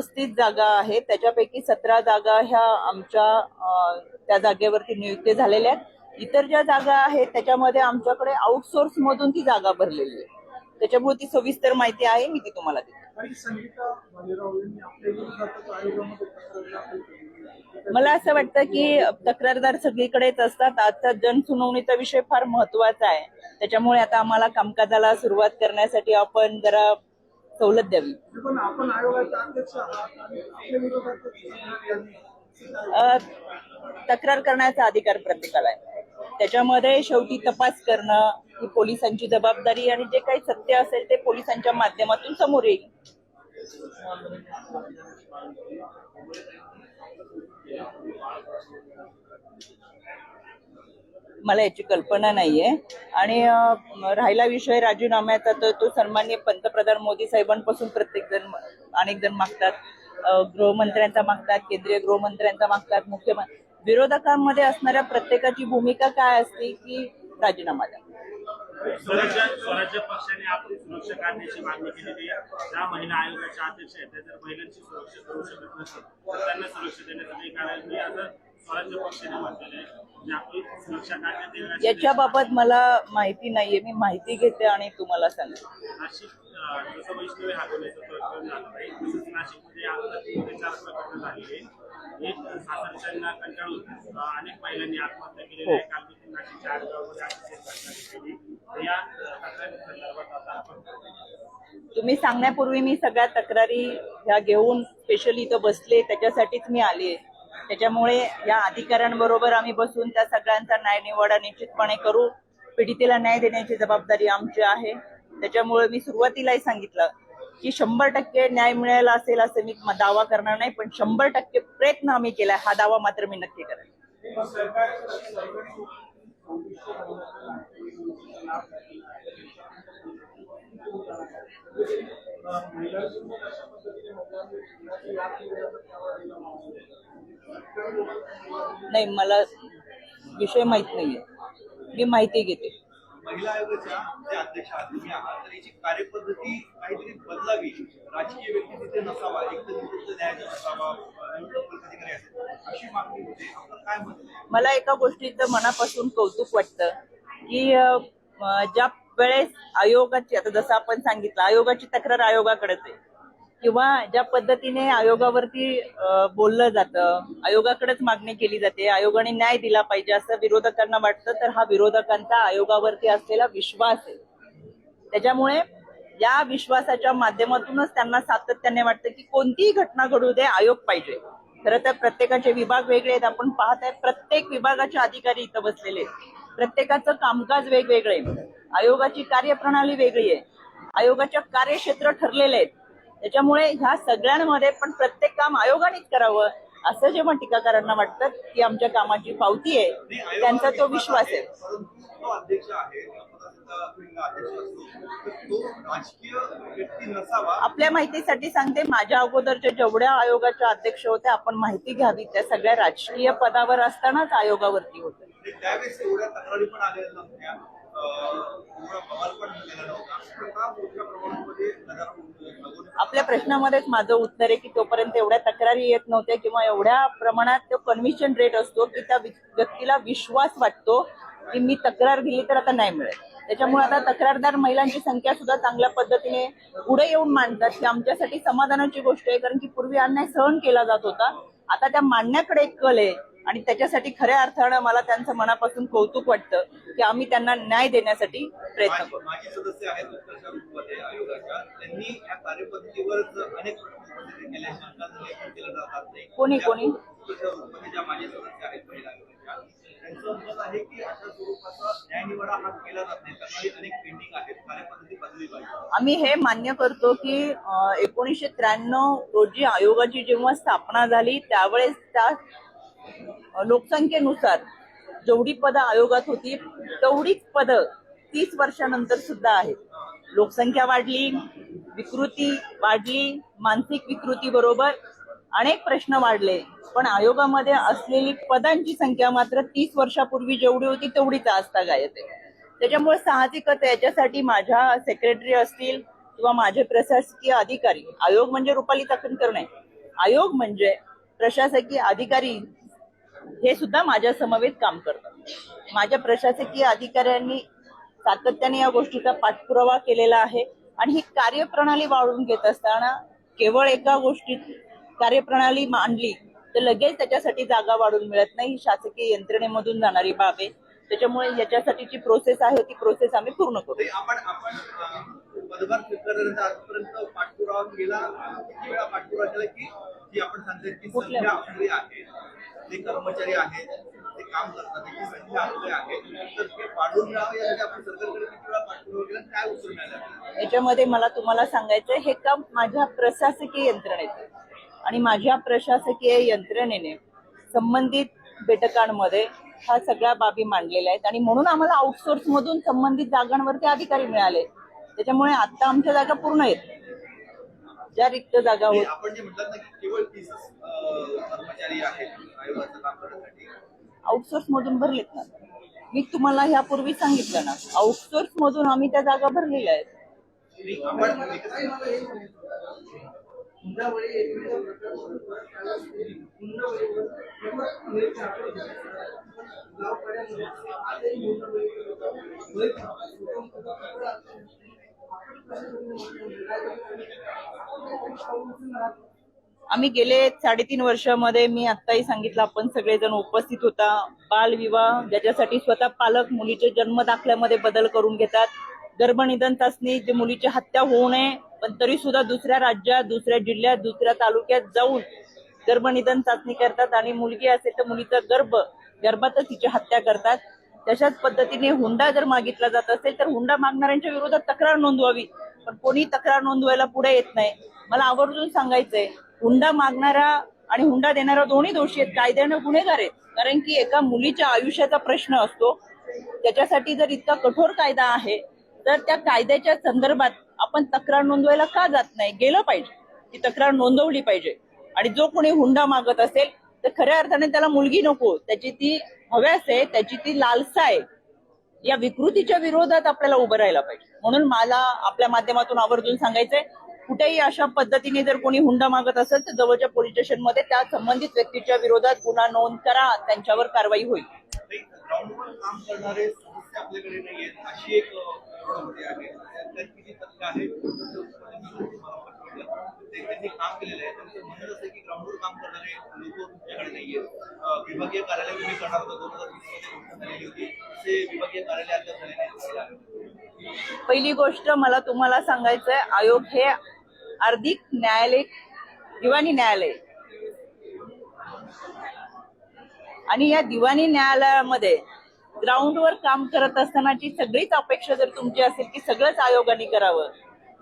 पस्तीस जागा आहेत. त्याच्यापैकी सतरा जागा ह्या आमच्या त्या जागेवरती नियुक्ती झालेल्या आहेत. इतर ज्या जागा आहेत त्याच्यामध्ये आमच्याकडे आउटसोर्स मधून ती जागा भरलेली आहे. त्याच्यामुळे ती सविस्तर माहिती आहे मी ती तुम्हाला देते. मला असं वाटतं की तक्रारदार सगळीकडेच असतात. आजचा जनसुनावणीचा विषय फार महत्त्वाचा आहे. त्याच्यामुळे आता आम्हाला कामकाजाला सुरुवात करण्यासाठी आपण जरा सवलत द्यावी. तक्रार करण्याचा अधिकार प्रत्येकाला आहे. त्याच्यामध्ये शेवटी तपास करणं ही पोलिसांची जबाबदारी आणि जे काही सत्य असेल ते पोलिसांच्या माध्यमातून समोर येईल. मला याची कल्पना नाही आहे आणि राहिला विषय राजीनाम्याचा तर तो सन्मान्य पंतप्रधान मोदी साहेबांपासून प्रत्येक जण अनेक जण मागतात. गृहमंत्र्यांचा मागतात केंद्रीय गृहमंत्र्यांचा मागतात मुख्यमंत्री विरोधकांमध्ये असणाऱ्या प्रत्येकाची भूमिका काय असते की राजीनामा द्या. स्वराज्य पक्षाने आपली सुरक्षा काढण्याची मागणी केलेली आहे. ज्या महिला आयोगाच्या अध्यक्ष आहेत त्या जर महिलांची सुरक्षा करू शकत नसेल तर त्यांना सुरक्षा देण्यासाठी कारण मी असं स्वराज्य पक्षाने म्हटलेलं आहे. म्हणजे याच्याबाबत मला माहिती नाहीये. मी माहिती घेते आणि तुम्हाला सांगते. आहे आहे. आपण तुम्ही सांगण्यापूर्वी मी सगळ्या तक्रारी ह्या घेऊन स्पेशली इथं बसले. त्याच्यासाठीच मी आले त्याच्यामुळे या अधिकाऱ्यांबरोबर आम्ही बसून त्या सगळ्यांचा न्याय निवाडा निश्चितपणे करू. पीडितेला न्याय देण्याची जबाबदारी आमची आहे. त्याच्यामुळे मी सुरुवातीलाही सांगितलं की शंभर टक्के न्याय मिळायला असेल असं मी दावा करणार नाही पण शंभर टक्के प्रयत्न आम्ही केलाय. हा दावा मात्र मी नक्की करेन. नाही मला विषय माहीत नाहीये. मी माहिती घेते. महिला आयोगाच्या जे अध्यक्ष आहात तुम्ही आहात तर याची कार्यपद्धती काहीतरी बदलावी. राजकीय व्यक्ती तिथे नसावा एक तर निवृत्त न्यायाधीश असावा निवृत्त अधिकारी असेल अशी मागणी होते. आपलं काय मत आहे? मला एका गोष्टीचं मनापासून कौतुक वाटतं की अं, ज्या वेळेस आयोगाची आता जसं आपण सांगितलं आयोगाची तक्रार आयोगाकडेच आहे. किंवा ज्या पद्धतीने आयोगावरती बोललं जातं आयोगाकडेच मागणी केली जाते आयोगाने न्याय दिला पाहिजे असं विरोधकांना वाटतं तर हा विरोधकांचा आयोगावरती असलेला विश्वास आहे. त्याच्यामुळे या विश्वासाच्या माध्यमातूनच त्यांना सातत्याने वाटतं की कोणतीही घटना घडू दे आयोग पाहिजे. खरं तर प्रत्येकाचे विभाग वेगळे आहेत. आपण पाहत आहे प्रत्येक विभागाचे अधिकारी इथं बसलेले आहेत. प्रत्येकाचं कामकाज वेगवेगळे. आयोगाची कार्यप्रणाली वेगळी आहे. आयोगाच्या कार्यक्षेत्र ठरलेले आहेत. त्याच्यामुळे ह्या सगळ्यांमध्ये पण प्रत्येक काम आयोगानेच करावं असं जेव्हा टीकाकारांना वाटतं की आमच्या कामाची पावती आहे त्यांचा तो विश्वास आहे. आपल्या माहितीसाठी सांगते माझ्या अगोदरच्या जेवढ्या आयोगाच्या अध्यक्ष होत्या आपण माहिती घ्यावी त्या सगळ्या राजकीय पदावर असतानाच आयोगावरती होत्या म्हणजे त्यावेळेस एवढ्या तक्रारी पण आलेल्या नव्हत्या. आपल्या प्रश्नामध्येच माझं उत्तर आहे की तोपर्यंत एवढ्या तक्रारी येत नव्हत्या किंवा एवढ्या प्रमाणात तो कन्व्हिशन रेट असतो की त्या व्यक्तीला विश्वास वाटतो की मी तक्रार दिली तर आता नाही मिळेल. त्याच्यामुळे आता तक्रारदार महिलांची संख्या सुद्धा चांगल्या पद्धतीने पुढे येऊन मांडतात की आमच्यासाठी समाधानाची गोष्ट आहे. कारण की पूर्वी अन्याय सहन केला जात होता. आता त्या मांडण्याकडे एक कल आहे. आणि त्याच्यासाठी खऱ्या अर्थानं मला त्यांचं मनापासून कौतुक वाटतं की आम्ही त्यांना न्याय देण्यासाठी प्रयत्न करू. सदस्य आहेत आयोगाच्या. त्यांनी या अनेक कोणी- कोणी? उत्कर्षा ग्रुपमध्ये ज्या माजी सदस्य आहेत महिला आयोगाच्या त्यांचं मत आहे की अशा स्वरूपाचा न्यायनिवाडा हा केला जात नाही. त्यामुळे अनेक पेंडिंग आहेत. कार्यपद्धती बदलली पाहिजे. आम्ही हे मान्य करतो की एकोणीसशे त्र्याण्णव रोजी आयोगाची जेव्हा स्थापना झाली त्यावेळेस त्या लोकसंख्येनुसार जेवढी पदं आयोगात होती तेवढीच पदं तीस वर्षानंतर सुद्धा आहेत. लोकसंख्या वाढली विकृती वाढली मानसिक विकृती बरोबर अनेक प्रश्न वाढले पण आयोगामध्ये असलेली पदांची संख्या मात्र तीस वर्षापूर्वी जेवढी होती तेवढीच आजता गायत आहे. त्याच्यामुळे साहजिकच याच्यासाठी माझ्या सेक्रेटरी असतील किंवा माझे प्रशासकीय अधिकारी आयोग म्हणजे रुपाली चाकणकर नाही. आयोग म्हणजे प्रशासकीय अधिकारी हे सुद्धा माझ्या समवेत काम करतात. माझ्या प्रशासकीय अधिकाऱ्यांनी सातत्याने या गोष्टीचा पाठपुरावा केलेला आहे आणि ही कार्यप्रणाली वाढवून घेत असताना केवळ एका गोष्टीत कार्यप्रणाली मांडली तर लगेच त्याच्यासाठी जागा वाढून मिळत नाही. ही शासकीय यंत्रणेमधून जाणारी बाब आहे. त्याच्यामुळे याच्यासाठीची प्रोसेस आहे ती प्रोसेस आम्ही पूर्ण करू. ते आपण आपण अं, पदभार स्वीकारल्यानंतर आजपर्यंत पाठपुरावा केला. किती वेळा पाठपुरावा केला की जी आपण की कुठल्या? संख्या आपली आहे. जे कर्मचारी आहेत ते काम करतात त्याची संख्या आपली आहे तर ते वाढून मिळावं यासाठी आपण सरकारकडे किती वेळा पाठपुरावा केला काय उत्तर मिळालं? याच्यामध्ये मला तुम्हाला सांगायचं हे काम माझ्या प्रशासकीय यंत्रणेचं आणि माझ्या प्रशासकीय यंत्रणेने संबंधित बैठकांमध्ये ह्या सगळ्या बाबी मांडलेल्या आहेत. आणि म्हणून आम्हाला आउटसोर्स मधून संबंधित जागांवरती अधिकारी मिळाले. त्याच्यामुळे आता आमच्या जागा पूर्ण आहेत. ज्या रिक्त जागा होत आपण जे म्हणतात ना की केवळ कर्मचारी आहेत आयोगाचं काम करण्यासाठी. आउटसोर्स मधून भरलेत ना. मी तुम्हाला ह्यापूर्वी सांगितलं ना आउटसोर्स मधून आम्ही त्या जागा भरलेल्या आहेत. आपण आम्ही गेले साडेतीन वर्षामध्ये मी आत्ताही सांगितलं आपण सगळेजण उपस्थित होता. बालविवाह ज्याच्यासाठी स्वतः पालक मुलीचे जन्म दाखल्यामध्ये बदल करून घेतात. गर्भनिधन चाचणी जे मुलीची हत्या होऊ नये पण तरी सुद्धा दुसऱ्या राज्यात दुसऱ्या जिल्ह्यात दुसऱ्या तालुक्यात जाऊन गर्भनिधन चाचणी करतात. आणि मुलगी असेल तर मुलीचा गर्भ गर्भातच तिची हत्या करतात. तशाच पद्धतीने हुंडा जर मागितला जात असेल तर हुंडा मागणाऱ्यांच्या विरोधात तक्रार नोंदवावी. पण कोणी तक्रार नोंदवायला पुढे येत नाही. मला आवर्जून सांगायचंय हुंडा मागणारा आणि हुंडा देणारा दोन्ही दोषी आहेत. कायद्यानं गुन्हेगार आहेत. कारण की एका मुलीच्या आयुष्याचा प्रश्न असतो. त्याच्यासाठी जर इतका कठोर कायदा आहे तर त्या कायद्याच्या संदर्भात आपण तक्रार नोंदवायला का जात नाही? गेलं पाहिजे. ती तक्रार नोंदवली पाहिजे. आणि जो कोणी हुंडा मागत असेल तर खऱ्या अर्थाने त्याला मुलगी नको. त्याची ती हव्यास आहे त्याची ती लालसा आहे. या विकृतीच्या विरोधात आपल्याला उभं राहायला पाहिजे. म्हणून मला आपल्या माध्यमातून आवर्जून सांगायचंय कुठेही अशा पद्धतीने जर कोणी हुंडा मागत असेल तर जवळच्या पोलीस स्टेशनमध्ये त्या संबंधित व्यक्तीच्या विरोधात गुन्हा नोंद करा त्यांच्यावर कारवाई होईल. काम करणारे काम करणारे लोक तुमच्याकडे नाहीये. विभागीय कार्यालय तुम्ही करणार होता. दोन हजार वीसमध्ये घोषणा झालेली होती. ते विभागीय कार्यालय अद्याप झाले नाही पहिली गोष्ट मला तुम्हाला सांगायचंय आयोग हे अर्धिक न्यायालय दिवाणी न्यायालय. आणि या दिवाणी न्यायालयामध्ये ग्राउंडवर काम करत असतानाची सगळीच अपेक्षा जर तुमची असेल की सगळंच आयोगाने करावं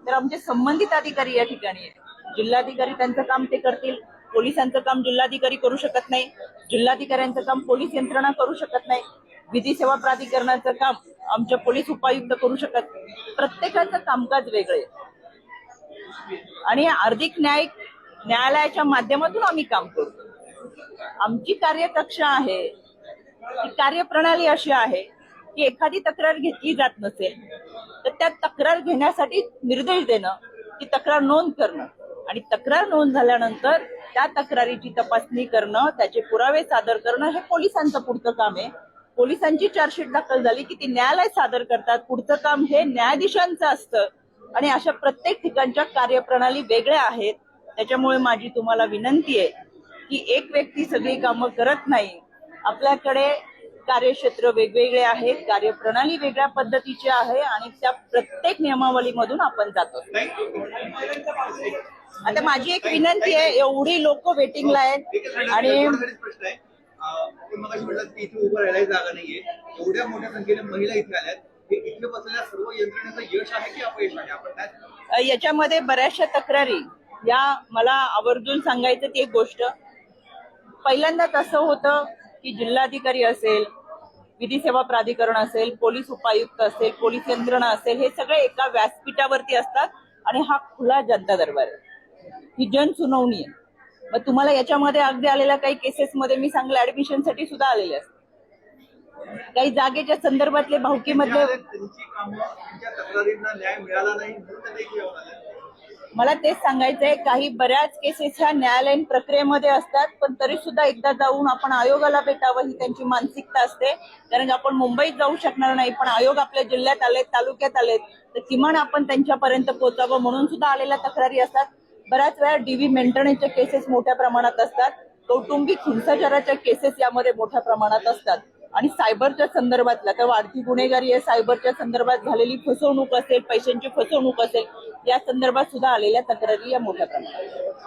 तर आमचे संबंधित अधिकारी या ठिकाणी आहेत. जिल्हाधिकारी त्यांचं काम ते करतील. पोलिसांचं काम जिल्हाधिकारी करू शकत नाही जिल्हाधिकाऱ्यांचं काम पोलीस यंत्रणा करू शकत नाही. विधी सेवा प्राधिकरणाचं काम आमच्या पोलीस उपायुक्त करू शकत प्रत्येकाचं कामकाज वेगळे. आणि अर्धिक न्याय न्यायालयाच्या माध्यमातून आम्ही काम करू. आमची कार्यकक्षा आहे. ती कार्यप्रणाली अशी आहे की एखादी तक्रार घेतली जात नसेल तर त्या तक्रार घेण्यासाठी निर्देश देणं ती तक्रार नोंद करणं. आणि तक्रार नोंद झाल्यानंतर त्या तक्रारीची तपासणी करणं त्याचे पुरावे सादर करणं हे पोलिसांचं पुढचं काम आहे. पोलिसांची चार्जशीट दाखल झाली की ती न्यायालय सादर करतात. पुढचं काम हे न्यायाधीशांचं असतं. आणि अशा प्रत्येक ठिकाणच्या कार्यप्रणाली वेगळ्या आहेत. त्याच्यामुळे माझी तुम्हाला विनंती आहे की एक व्यक्ती सगळी कामं करत नाही. आपल्याकडे कार्यक्षेत्र वेगवेगळे आहेत कार्यप्रणाली वेगळ्या पद्धतीची आहे आणि त्या प्रत्येक नियमावलीमधून आपण जातो आता माझी एक विनंती आहे एवढी लोक वेटिंगला आहेत आणि आणि प्रश्न आहे. अं, आपण मगाशी म्हटलं की इथे उभं राहायला जागा नाहीये. एवढ्या मोठ्या संख्येने महिला इथे आल्यात इथे बसलेल्या सर्व यंत्रणेचं यश आहे की अपयश आहे? आपण काय अ, याच्यामध्ये बऱ्याचशा तक्रारी. या मला आवर्जून सांगायचं ती एक गोष्ट. पहिल्यांदाच असं होतं की जिल्हाधिकारी असेल विधी सेवा प्राधिकरण असेल पोलीस उपायुक्त असेल पोलीस यंत्रणा असेल हे सगळे एका व्यासपीठावरती असतात आणि हा खुला जनता दरबार आहे. ही जन सुनावणी आहे. मग तुम्हाला याच्यामध्ये अगदी आलेल्या काही केसेसमध्ये मी सांगलं ऍडमिशनसाठी सुद्धा आलेले असतात. काही जागेच्या संदर्भातले भाऊकीमधले मला तेच सांगायचंय काही बऱ्याच केसेस ह्या न्यायालयीन प्रक्रियेमध्ये असतात पण तरी सुद्धा एकदा जाऊन आपण आयोगाला भेटावं ही त्यांची मानसिकता असते. कारण आपण मुंबईत जाऊ शकणार नाही पण आयोग आपल्या जिल्ह्यात आलेत तालुक्यात आलेत तर किमान आपण त्यांच्यापर्यंत पोहोचावं म्हणून सुद्धा आलेल्या तक्रारी असतात. बऱ्याच वेळा डीव्ही मेंटेनन्सच्या केसेस मोठ्या प्रमाणात असतात. कौटुंबिक हिंसाचाराच्या केसेस यामध्ये मोठ्या प्रमाणात असतात. आणि सायबरच्या संदर्भातला तर वाढती गुन्हेगारी आहे सायबरच्या संदर्भात झालेली फसवणूक असेल पैशांची फसवणूक असेल या संदर्भात सुद्धा आलेल्या तक्रारी या मोठ्या प्रमाणात.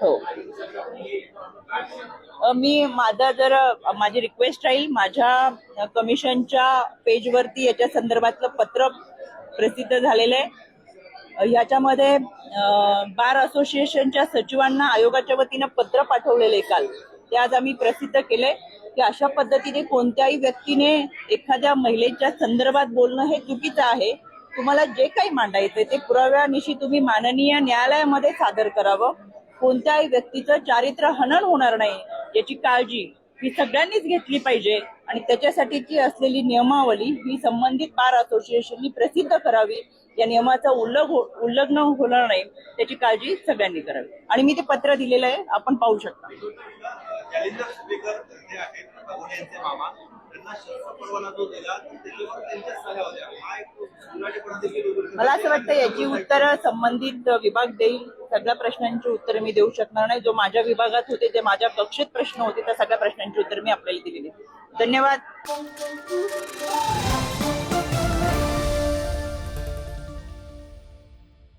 हो. मी माझा जर माझी रिक्वेस्ट राहील माझ्या कमिशनच्या पेजवरती याच्या संदर्भातलं पत्र प्रसिद्ध झालेलं आहे. याच्यामध्ये ह्याच्यामध्ये बार असोसिएशनच्या सचिवांना आयोगाच्या वतीनं पत्र पाठवलेले काल. ते आज आम्ही प्रसिद्ध केले. की अशा पद्धतीने कोणत्याही व्यक्तीने एखाद्या महिलेच्या संदर्भात बोलणं हे चुकीचं आहे. तुम्हाला जे काही मांडायचंय ते पुराव्यानिशी तुम्ही माननीय न्यायालयामध्ये सादर करावं. कोणत्याही व्यक्तीचं चारित्र्य हनन होणार नाही याची काळजी ही सगळ्यांनीच घेतली पाहिजे. आणि त्याच्यासाठीची असलेली नियमावली ही संबंधित बार असोसिएशननी प्रसिद्ध करावी. या नियमाचं उल्लंघ उल्लंघन होणार नाही त्याची काळजी सगळ्यांनी करावी. आणि मी ते पत्र दिलेलं आहे आपण पाहू शकता. हा मला असं वाटतं याची उत्तरं संबंधित विभाग देईल. सगळ्या प्रश्नांची उत्तरं मी देऊ शकणार नाही. जो माझ्या विभागात होते जे माझ्या कक्षेत प्रश्न होते त्या सगळ्या प्रश्नांची उत्तरं मी आपल्याला दिलेली. धन्यवाद.